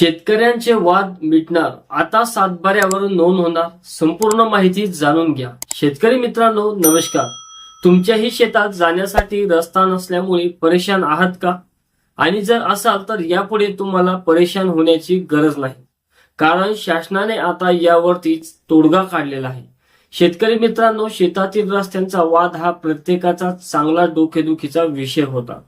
शेतकऱ्यांचे वाद मिटणार. आता सातबाऱ्यावरून नोंद होणार. संपूर्ण माहिती जाणून घ्या. शेतकरी मित्रांनो नमस्कार. तुमच्याही शेतात जाण्यासाठी रस्ता नसल्यामुळे परेशान आहात का? आणि जर असाल तर यापुढे तुम्हाला परेशान होण्याची गरज नाही. कारण शासनाने आता यावरती तोडगा काढलेला आहे. शेतकरी मित्रांनो शेतातील रस्त्यांचा वाद हा प्रत्येकाचा चांगला डोकेदुखीचा विषय होता.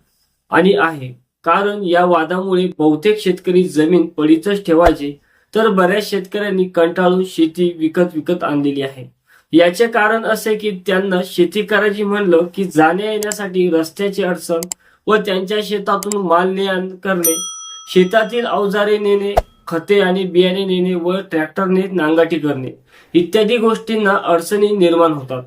आणि आहे. कारण या वादामुळे बहुतेक शेतकरी जमीन पडीतच ठेवायचे तर बऱ्याच शेतकऱ्यांनी कंटाळून शेती विकत विकत आणलेली आहे. याचे कारण असे की त्यांना शेती करायची म्हणलं की जाण्या येण्यासाठी रस्त्याची अडचण व त्यांच्या शेतातून माल ने आण करणे शेतातील अवजारे नेणे खते आणि बियाणे नेणे व ट्रॅक्टरने नांगाटी करणे इत्यादी गोष्टींना अडचणी निर्माण होतात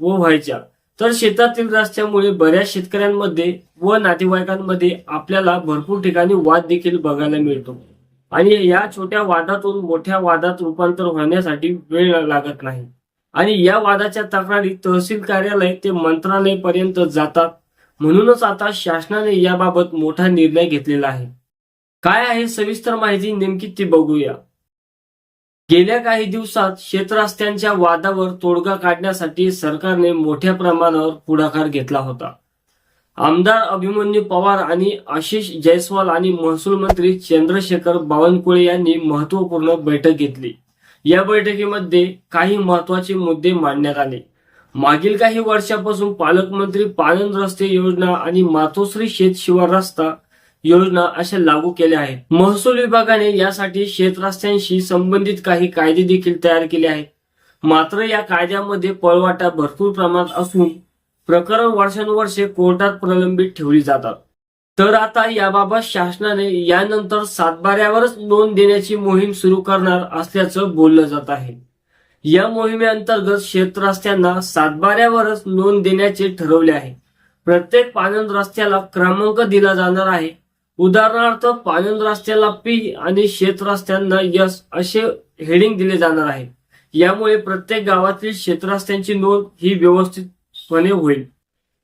व व्हायच्या. तर शेतातील रस्त्यामुळे बऱ्याच शेतकऱ्यांमध्ये व नातेवाईकांमध्ये आपल्याला भरपूर ठिकाणी वाद देखील बघायला मिळतो. आणि या छोट्या वादातून मोठ्या वादात रूपांतर होण्यासाठी वेळ लागत नाही. आणि या वादाच्या तक्रारी तहसील कार्यालय ते मंत्रालय पर्यंत जातात. म्हणूनच आता शासनाने याबाबत मोठा निर्णय घेतलेला आहे. काय आहे सविस्तर माहिती नेमकी ती बघूया. गेल्या काही दिवसात शेतरस्त्यांच्या वादावर तोडगा काढण्यासाठी सरकारने मोठ्या प्रमाणावर पुढाकार घेतला होता. आमदार अभिमन्यू पवार आणि आशिष जयस्वाल आणि महसूल मंत्री चंद्रशेखर बावनकुळे यांनी महत्त्वपूर्ण बैठक घेतली. या बैठकीमध्ये काही महत्त्वाचे मुद्दे मांडण्यात आले. मागील काही वर्षापासून पालकमंत्री पालन रस्ते योजना आणि मातोश्री शेत शिवार रस्ता योजना अशा लागू केल्या आहेत. महसूल विभागाने यासाठी शेतरस्त्यांशी संबंधित काही कायदे देखील तयार केले आहेत. मात्र या कायद्यामध्ये पळवाटा भरपूर प्रमाणात असून प्रकरण वर्षानुवर्षे कोर्टात प्रलंबित ठेवली जातात. तर आता याबाबत शासनाने यानंतर सातबाऱ्यावरच नोंद देण्याची मोहीम सुरू करणार असल्याचं बोललं जात आहे. या मोहिमेअंतर्गत शेतरस्त्यांना सातबाऱ्यावरच नोंद देण्याचे ठरवले आहे. प्रत्येक पालन रस्त्याला क्रमांक दिला जाणार आहे. उदाहरणार्थ पालन रस्त्याला पी आणि शेत रस्त्यांना यस असे हेडिंग दिले जाणार आहे. यामुळे प्रत्येक गावातील शेतरस्त्यांची नोंद ही व्यवस्थितपणे होईल.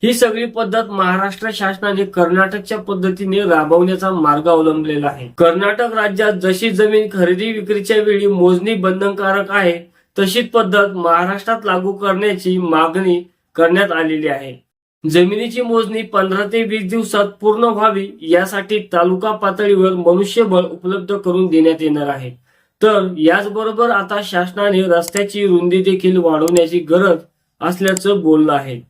ही सगळी पद्धत महाराष्ट्र शासनाने कर्नाटकच्या पद्धतीने राबवण्याचा मार्ग अवलंबलेला आहे. कर्नाटक राज्यात जशी जमीन खरेदी विक्रीच्या वेळी मोजणी बंधनकारक आहे तशीच पद्धत महाराष्ट्रात लागू करण्याची मागणी करण्यात आलेली आहे. जमिनीची मोजणी पंधरा ते वीस दिवसात पूर्ण व्हावी यासाठी तालुका पातळीवर मनुष्यबळ उपलब्ध करून देण्यात येणार आहे. तर याचबरोबर आता शासनाने रस्त्याची रुंदी देखील वाढवण्याची गरज असल्याचं बोललं आहे.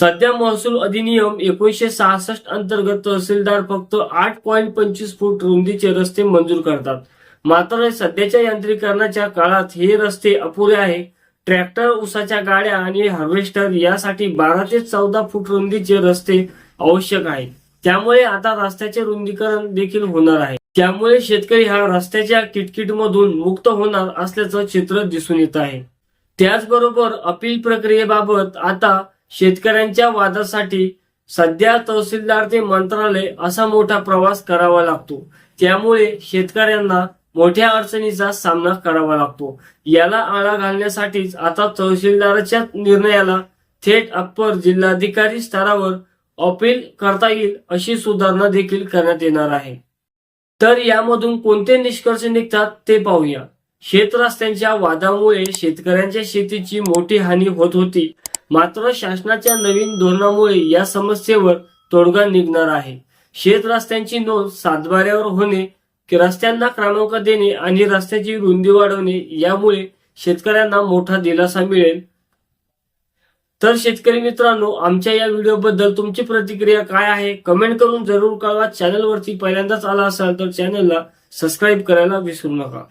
सध्या महसूल अधिनियम एकोणीशे सहासष्ट अंतर्गत तहसीलदार फक्त आठ पॉईंट पंचवीस फूट रुंदीचे रस्ते मंजूर करतात. मात्र सध्याच्या यांत्रिकरणाच्या काळात हे रस्ते अपुरे आहे. ट्रॅक्टर उसाच्या गाड्या आणि हार्वेस्टर यासाठी बारा ते चौदा फूट रुंदीचे रस्ते आवश्यक आहे त्यामुळे आता रस्त्याचे रुंदीकरण देखील होणार आहे. त्यामुळे शेतकरी हा रस्त्याच्या किटकिटमधून मुक्त होणार असल्याचं चित्र दिसून येत आहे. त्याचबरोबर अपील प्रक्रियेबाबत आता शेतकऱ्यांच्या वादासाठी सध्या तहसीलदार ते मंत्रालय असा मोठा प्रवास करावा लागतो. त्यामुळे शेतकऱ्यांना मोठ्या अडचणीचा सामना करावा लागतो. याला आळा घालण्यासाठीच आता तहसीलदाराच्या निर्णयाला थेट अप्पर जिल्हाधिकारी स्तरावर अपील करता येईल अशी सुधारणा देखील करण्यात येणार आहे. तर यामधून कोणते निष्कर्ष निघतात ते पाहूया. शेत रस्त्यांच्या वादामुळे शेतकऱ्यांच्या शेतीची मोठी हानी होत होती. मात्र शासनाच्या नवीन धोरणामुळे या समस्येवर तोडगा निघणार आहे. शेत रस्त्यांची नोंद सातबाऱ्यावर होणे की रस्त्यांना क्रमांक देणे आणि रस्त्याची रुंदी वाढवणे यामुळे शेतकऱ्यांना मोठा दिलासा मिळेल. तर शेतकरी मित्रांनो आमच्या या व्हिडिओ बद्दल तुमची प्रतिक्रिया काय आहे? कमेंट करून जरूर कळवा. चॅनलवरती पहिल्यांदाच आला असाल तर चॅनलला सबस्क्राईब करायला विसरू नका.